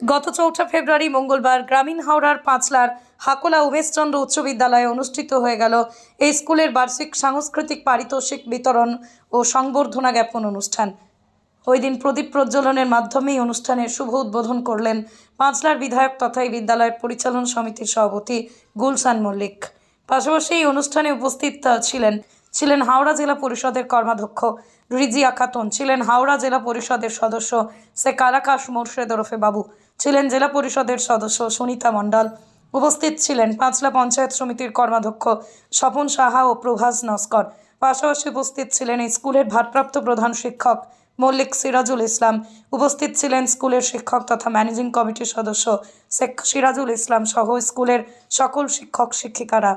গত চৌঠা ফেব্রুয়ারি মঙ্গলবার গ্রামীণ হাওড়ার পাঁচলার হাকোলা উমেশচন্দ্র উচ্চ বিদ্যালয়ে অনুষ্ঠিত হয়ে গেল এই স্কুলের বার্ষিক সাংস্কৃতিক পারিতোষিক বিতরণ ও সংবর্ধনা জ্ঞাপন অনুষ্ঠান। ওই দিন প্রদীপ প্রজ্বলনের মাধ্যমেই অনুষ্ঠানের শুভ উদ্বোধন করলেন পাঁচলার বিধায়ক তথা এই বিদ্যালয়ের পরিচালন সমিতির সভাপতি গুলশান মল্লিক। পাশাপাশি এই অনুষ্ঠানে উপস্থিত ছিলেন ছিলেন হাওড়া জেলা পরিষদের কর্মাধ্যক্ষ রিজিয়া খাতুন, ছিলেন হাওড়া জেলা পরিষদের সদস্য সে কালাকাশ মোর্শেদ ওরফে বাবু। ছিলেন জেলা পরিষদের সদস্য সুনিতা মণ্ডল। উপস্থিত ছিলেন পাঁচলা পঞ্চায়েত সমিতির কর্মাধ্যক্ষ স্বপন সাহা ও প্রভাস নস্কর। পাশাপাশি উপস্থিত ছিলেন স্কুলের ভারপ্রাপ্ত প্রধান শিক্ষক মল্লিক সিরাজুল ইসলাম। উপস্থিত ছিলেন স্কুলের শিক্ষক তথা ম্যানেজিং কমিটির সদস্য শেখ সিরাজুল ইসলাম সহ স্কুলের সকল শিক্ষক শিক্ষিকারা।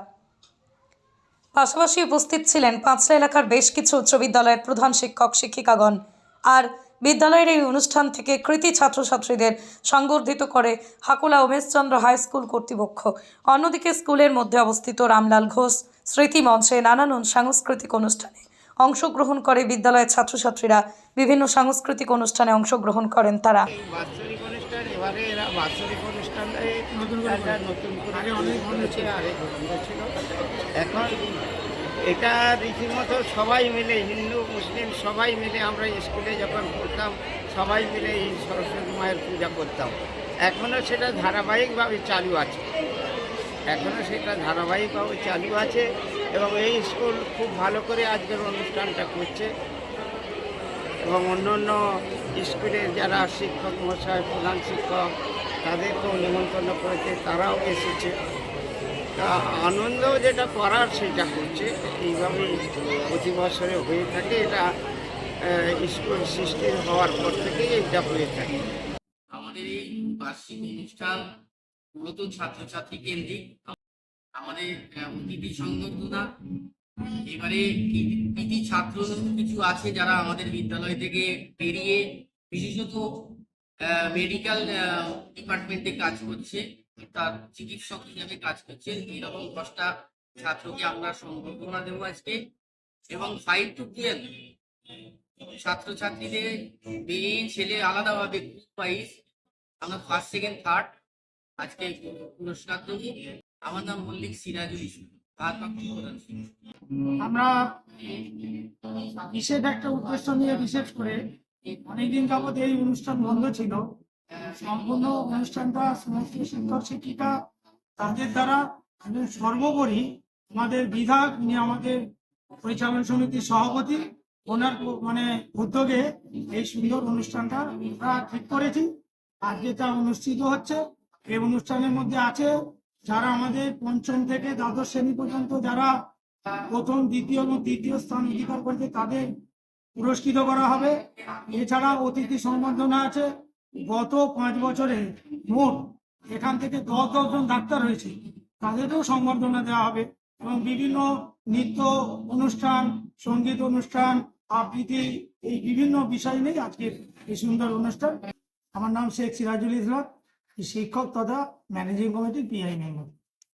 পাশাপাশি উপস্থিত ছিলেন পাঁচলা এলাকার বেশ কিছু উচ্চ বিদ্যালয়ের প্রধান শিক্ষক শিক্ষিকাগণ। আর বিদ্যালয়ের এই অনুষ্ঠান থেকে কৃতি ছাত্রছাত্রীদের সংবর্ধিত করে হাকুলা উমেশচন্দ্র হাই স্কুল কর্তৃপক্ষ। অন্যদিকে স্কুলের মধ্যে অবস্থিত রামলাল ঘোষ স্মৃতি মঞ্চে নানান সাংস্কৃতিক অনুষ্ঠানে অংশগ্রহণ করে বিদ্যালয়ের ছাত্রছাত্রীরা। বিভিন্ন সাংস্কৃতিক অনুষ্ঠানে অংশগ্রহণ করেন তারা। বাৎসরিক অনুষ্ঠান এবারে এরা বাৎসরিক অনুষ্ঠানটা নতুন একটা নতুন করে অনেক হয়েছে আগে বন্ধ ছিল। এখন এটা রীতিমতো সবাই মিলে, হিন্দু, মুসলিম সবাই মিলে আমরা স্কুলে যখন পড়তাম, সবাই মিলে এই সরস্বতী মায়ের পূজা করতাম। এখনও সেটা ধারাবাহিকভাবে চালু আছে। এখনও সেটা ধারাবাহিকভাবে চালু আছে এবং এই স্কুল খুব ভালো করে আজকের অনুষ্ঠানটা করছে এবং অন্য অন্য স্কুলের যারা শিক্ষক মশাই, প্রধান শিক্ষক, তাদেরকেও নিমন্ত্রণ করেছে, তারাও এসেছে। আনন্দ যেটা করার সেটা করছে এইভাবেই প্রতি বছরে হয়ে থাকে, এটা স্কুল সৃষ্টি হওয়ার পর থেকেই এটা হয়ে থাকে। আমাদের এই বার্ষিক অনুষ্ঠান মূলত ছাত্রছাত্রী কেন্দ্রিক। আমাদের অতিথি সংবর্ধনা। এবারে কৃতি ছাত্র কিছু আছে যারা আমাদের বিদ্যালয় থেকে বেরিয়ে বিশেষত মেডিকেল ডিপার্টমেন্টে কাজ করছে? তার চিকিৎসক হিসেবে কাজ করছে এরকম দশটা ছাত্রকে আমরা সংবর্ধনা দেবো আজকে। এবং ফাইভ টু টুয়েলভ ছাত্রছাত্রীদের মেয়ে, ছেলে আলাদাভাবে গ্রুপ ওয়াইজ আমরা ফার্স্ট সেকেন্ড থার্ড আজকে পুরস্কার দেবো। আমার নাম মল্লিক সিরাজুল আমরা বিশেষ একটা উদ্দেশ্য নিয়ে বিশেষ করে অনেকদিন যাবৎ এই অনুষ্ঠান বন্ধ ছিল। সম্পূর্ণ অনুষ্ঠানটা সমস্ত শিক্ষক শিক্ষিকা তাদের দ্বারা এবং সর্বোপরি আমাদের বিধায়ক, উনি আমাদের পরিচালন সমিতির সভাপতি, ওনার মানে উদ্যোগে এই সুন্দর অনুষ্ঠানটা আমরা ঠিক করেছি। আজকে তা অনুষ্ঠিত হচ্ছে, এই অনুষ্ঠানের মধ্যে আছে যারা আমাদের পঞ্চম থেকে দ্বাদশ শ্রেণি পর্যন্ত যারা প্রথম, দ্বিতীয় এবং তৃতীয় স্থান অধিকার করেছে তাদের পুরস্কৃত করা হবে। এছাড়া অতিথি সম্বর্ধনা আছে। গত পাঁচ বছরে মোট এখান থেকে দশ দশজন ডাক্তার হয়েছে। তাদেরকেও সংবর্ধনা দেওয়া হবে এবং বিভিন্ন নৃত্য অনুষ্ঠান, সংগীত অনুষ্ঠান, আবৃত্তি এই বিভিন্ন বিষয় নিয়ে আজকের এই সুন্দর অনুষ্ঠান। আমার নাম শেখ সিরাজুল ইসলাম, শিক্ষক তথা ম্যানেজিং কমিটির পিআই মেম্বার